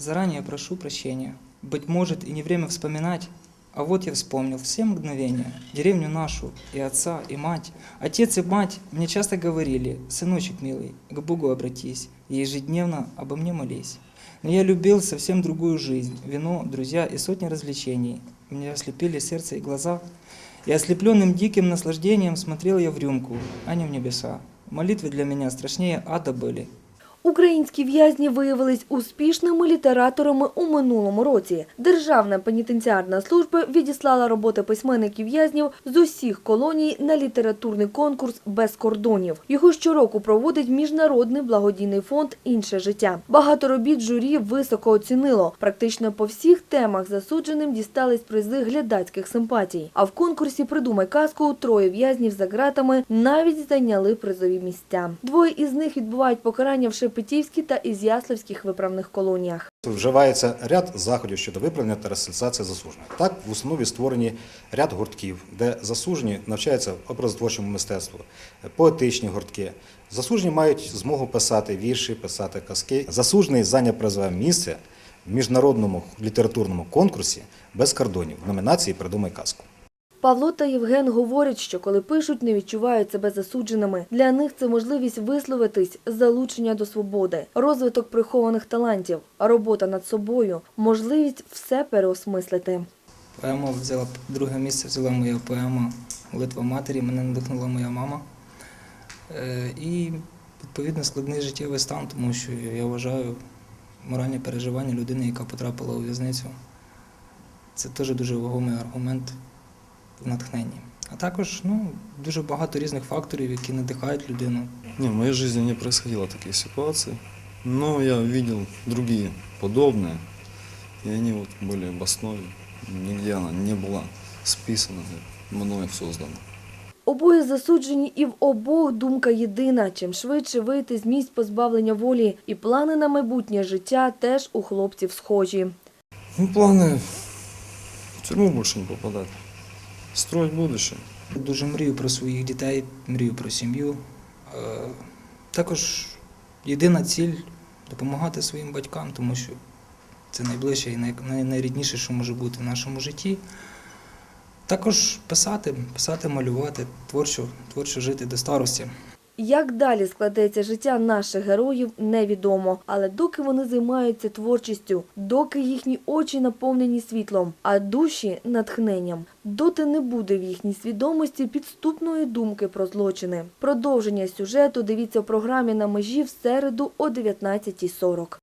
Заранее прошу прощения. Быть может, и не время вспоминать, а вот я вспомнил все мгновения, деревню нашу, и отца, и мать. Отец и мать мне часто говорили, сыночек милый, к Богу обратись, и ежедневно обо мне молись. Но я любил совсем другую жизнь, вино, друзья и сотни развлечений. Меня ослепили сердце и глаза, и ослепленным диким наслаждением смотрел я в рюмку, а не в небеса. Молитвы для меня страшнее ада были. Українські в'язні виявились успішними літераторами у минулому році. Державна пенітенціарна служба відіслала роботи письменників в'язнів з усіх колоній на літературний конкурс без кордонів. Його щороку проводить міжнародний благодійний фонд Інше життя. Багато робіт журі високо оцінило. Практично по всіх темах засудженим дістались призи глядацьких симпатій. А в конкурсі Придумай казку троє в'язнів за ґратами навіть зайняли призові місця. Двоє із них відбувають покарання в Шепетівській та Ізяславських виправних колоніях. Вживається ряд заходів щодо виправлення та ресоціалізації засуджених. Так, в установі створені ряд гуртків, де засуджені навчаються образотворчому мистецтву, поетичні гуртки. Засуджені мають змогу писати вірші, писати казки. Засуджений зайняв призове місце в міжнародному літературному конкурсі без кордонів в номінації Придумай казку. Павло та Євген говорять, що коли пишуть, не відчувають себе засудженими. Для них це можливість висловитись, залучення до свободи, розвиток прихованих талантів, робота над собою, можливість все переосмислити. Поему взяла друге місце, взяла моя поема Литва матері, мене надихнула моя мама. Е, І відповідно складний життєвий стан, тому що я вважаю моральне переживання людини, яка потрапила у в'язницю. Це теж дуже вагомий аргумент натхненні. А також ну, дуже багато різних факторів, які надихають людину. Не, в моей жизни не происходило таких ситуаций, но я видел другие подобные, и они вот были в основе. Нигде она не была списана, мною создана. Обоє засуджені і в обох думка єдина. Чим швидше вийти з місць позбавлення волі. І плани на майбутнє життя теж у хлопців схожі. Ну, планы в тюрьму больше не попадать, строить будущее. Дуже мрію про своїх дітей, мрію про сім'ю. Е, Також єдина ціль допомагати своїм батькам, тому що це найближче і най- най- найрідніше, що може бути в нашому житті. Також писати, писати, малювати, творчо, творчо жити до старості. Як далі складеться життя наших героїв, невідомо. Але доки вони займаються творчістю, доки їхні очі наповнені світлом, а душі натхненням, доти не буде в їхній свідомості підступної думки про злочини. Продовження сюжету дивіться у програмі на межі в середу о 19.40.